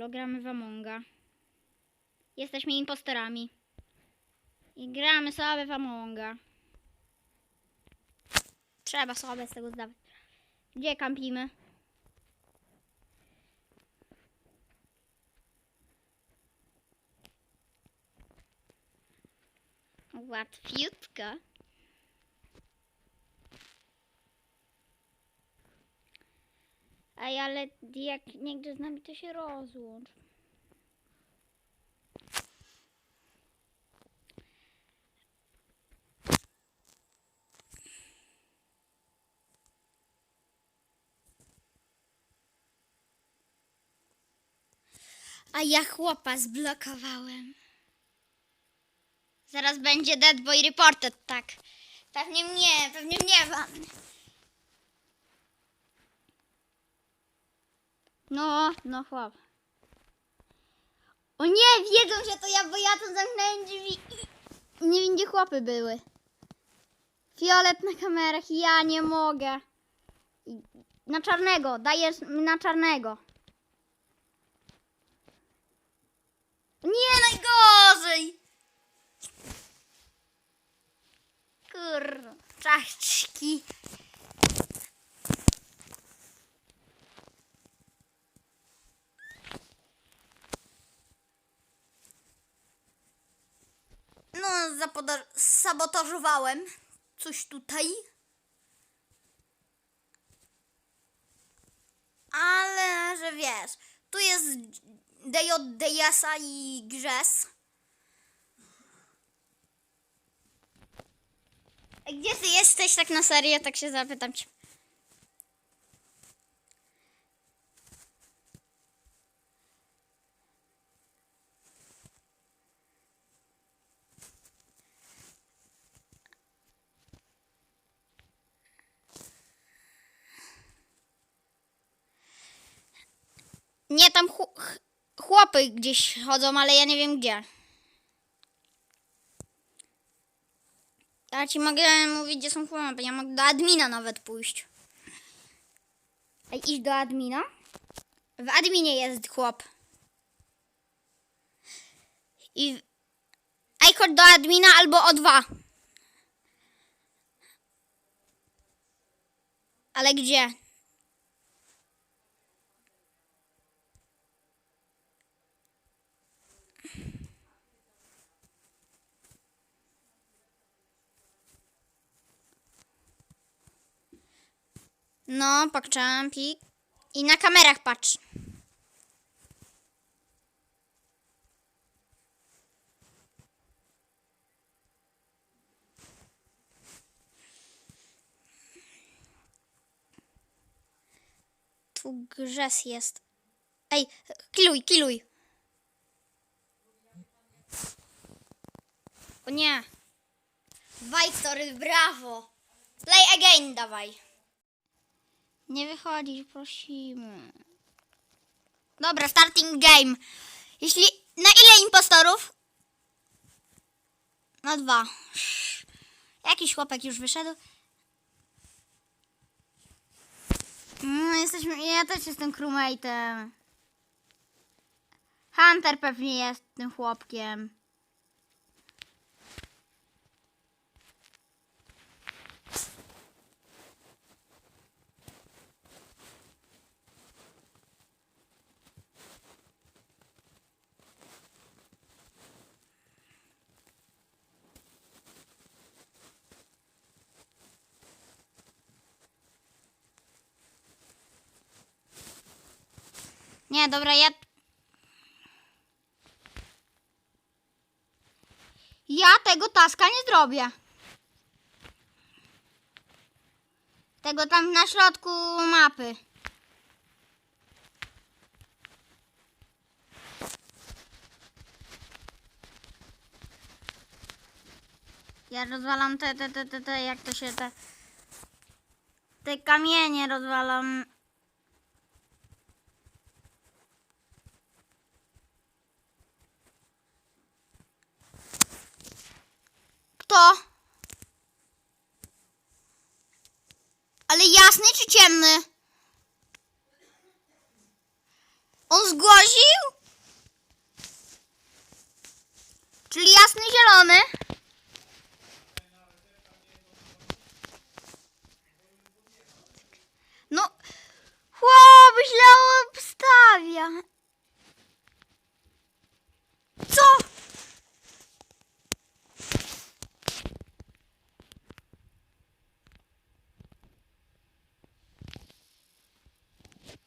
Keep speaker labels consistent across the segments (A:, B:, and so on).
A: Halo, gramy w Amonga. Jesteśmy impostorami. I gramy sobie w Amonga. Trzeba sobie z tego zdawać. Gdzie kampimy? Łatwiutko. Ale jak nie gdzie z nami, to się rozłącz. A ja chłopa zblokowałem. Zaraz będzie Dead Boy Reported, tak. Pewnie mnie, pewnie mnie wam. No, no chłop. O nie, wiedzą, że to ja, bo ja tu zamknąłem drzwi. Nie wiem, gdzie chłopy były. Fiolet na kamerach, ja nie mogę. Na czarnego, dajesz na czarnego. Nie, najgorzej! Kurwa, czaszki. No, zapoda- sabotażowałem coś tutaj. Ale, że wiesz, tu jest DJDS-a i Grzes. Gdzie ty jesteś tak na serio? Tak się zapytam cię. Nie, tam ch- chłopy gdzieś chodzą, ale ja nie wiem gdzie. Ja ci mogę mówić, gdzie są chłopy. Ja mogę do admina nawet pójść. Ej, iść do admina? W adminie jest chłop. I... Ej, chodź do admina albo o dwa. Ale gdzie? No, pokczampik. I na kamerach patrz. Tu grzes jest. Ej, kiluj, kiluj. O nie. Wajtory, brawo. Play again, dawaj. Nie wychodzić, prosimy. Dobra, starting game. Jeśli. Na ile impostorów? Na dwa. Jakiś chłopak już wyszedł. No, jesteśmy. Ja też jestem crewmate'em. Hunter pewnie jest tym chłopkiem. Nie, dobra, ja. Ja tego taska nie zrobię. Tego tam na środku mapy. Ja rozwalam te, te, te, te, te, jak to się te. Te kamienie rozwalam. to? Ale jasny czy ciemny? On zgłosił? Czyli jasny, zielony?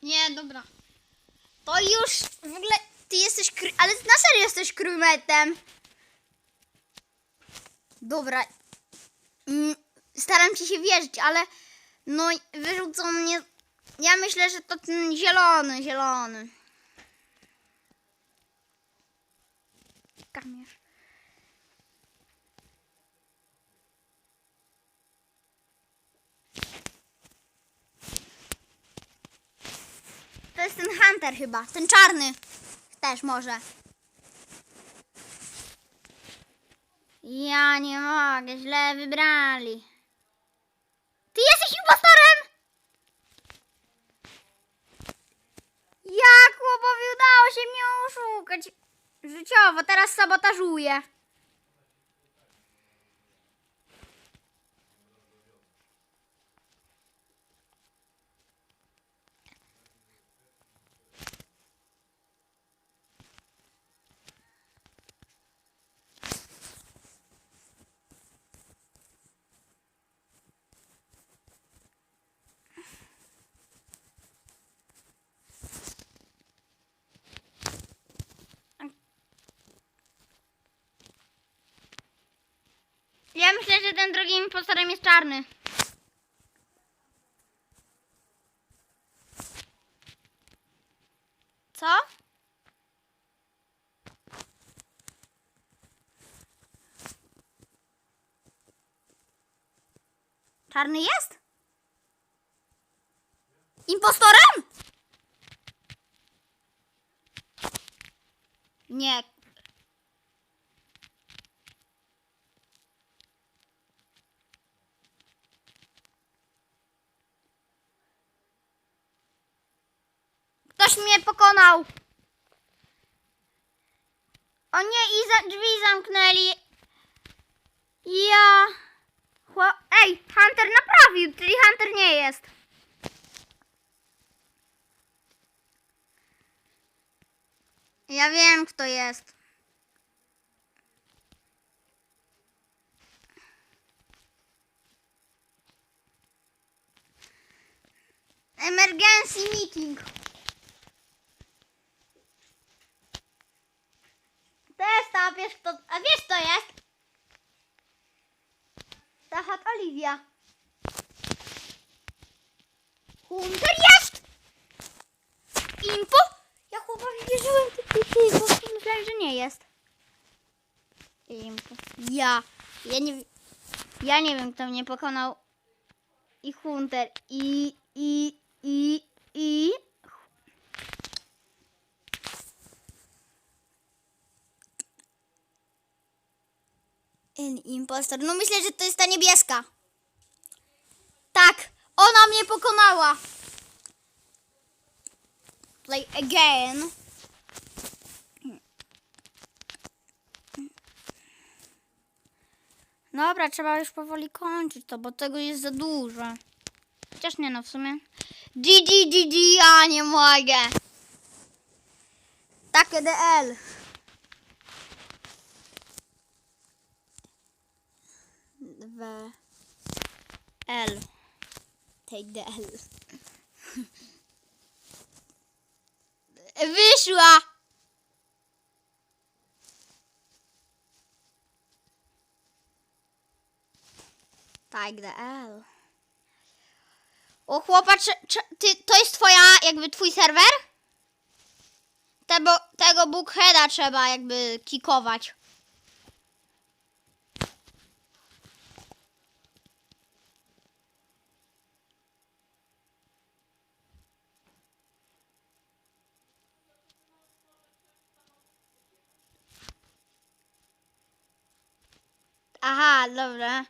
A: Nie, dobra. To już w ogóle ty jesteś, kry... ale na serio jesteś krymetem. Dobra. Mm, Staram ci się wierzyć, ale no wyrzucą mnie. Ja myślę, że to ten zielony, zielony. Kamierz. Hunter chyba, ten czarny. Też może. Ja nie mogę, źle wybrali. Ty jesteś impostorem! Jak chłopowi udało się mnie oszukać życiowo, teraz sabotażuje. Ja myślę, że ten drugi impostorem jest czarny. Co? Czarny jest? Impostorem? Nie. Ktoś mnie pokonał. O nie, i za drzwi zamknęli. Ja. Chło- Ej, Hunter naprawił, czyli Hunter nie jest. Ja wiem, kto jest. Emergency meeting. Ta, wiesz kto, a wiesz kto jest? Tachat Oliwia. Hunter jest! Info? Ja chłopowi wierzyłem, ty, ty, ty, prostu myślałem, że nie jest. Info. Ja. Ja nie, ja nie wiem, kto mnie pokonał. I Hunter, i, i, i, i... In impostor. No myślę, że to jest ta niebieska. Tak, ona mnie pokonała. Play again. Dobra, trzeba już powoli kończyć to, bo tego jest za dużo. Chociaż nie no, w sumie. GG, GG, ja nie mogę. Takie DL. W L. Take the L. Wyszła! Take the L. O chłopak, ty, to jest twoja, jakby twój serwer? Tego, tego Bookheada trzeba jakby kikować. Aha, dobra.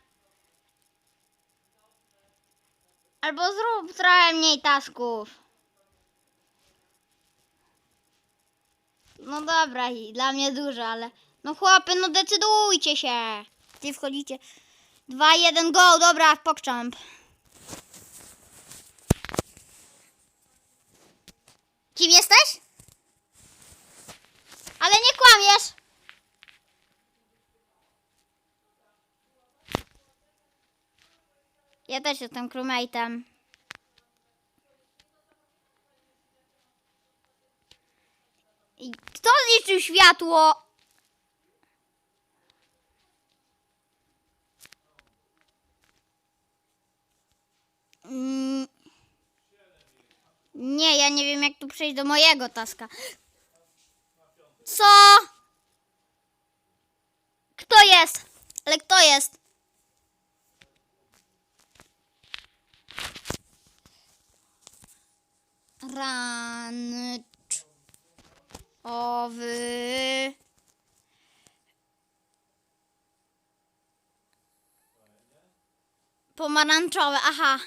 A: Albo zrób trochę mniej tasków. No dobra, i dla mnie dużo, ale... No chłopy, no decydujcie się. Ty wchodzicie. Dwa, jeden, go, dobra, pokczamp. Kim jesteś? Ale nie kłamiesz. Ja też jestem crewmate'em. Kto zniszczył światło? Mm. Nie, ja nie wiem jak tu przejść do mojego taska. Co? Kto jest? Ale kto jest? Rancz. Owy. Pomarańczowy, aha.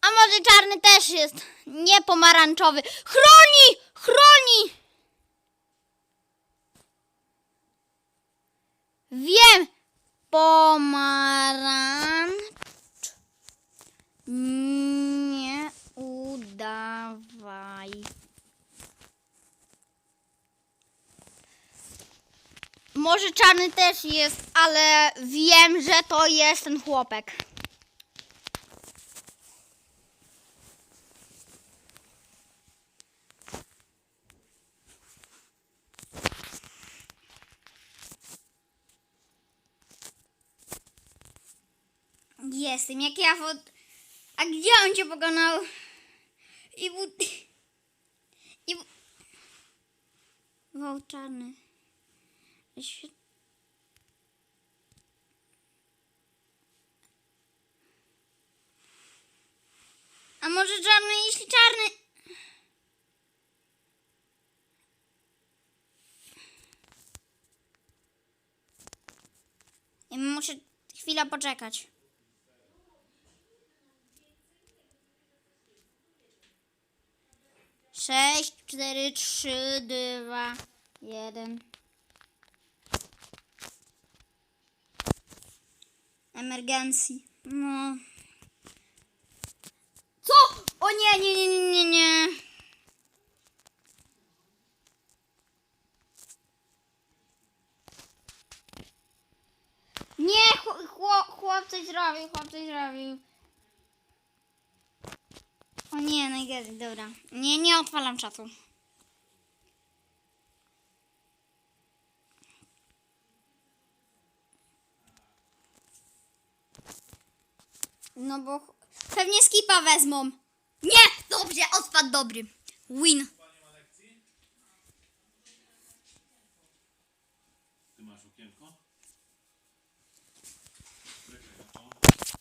A: A może czarny też jest? Nie pomarańczowy. Chroni! Chroni! Wiem! Pomarańcz. Nie udawaj. Może czarny też jest, ale wiem, że to jest ten chłopek. Jestem, jak ja fot... A gdzie on cię pokonał? I bu... I bu... Wow, Świe- A może czarny, jeśli czarny... Ja muszę chwilę poczekać. Sześć, cztery, trzy, dwa, jeden. Emergencji. No. Co? O nie, nie, nie, nie, nie, nie. Nie, chłop, chłop, coś zrobił, chłop coś zrobił. O nie, najgorzej, dobra. Nie, nie odpalam czatu. No bo pewnie skipa wezmą. Nie! Dobrze, odpad dobry. Win.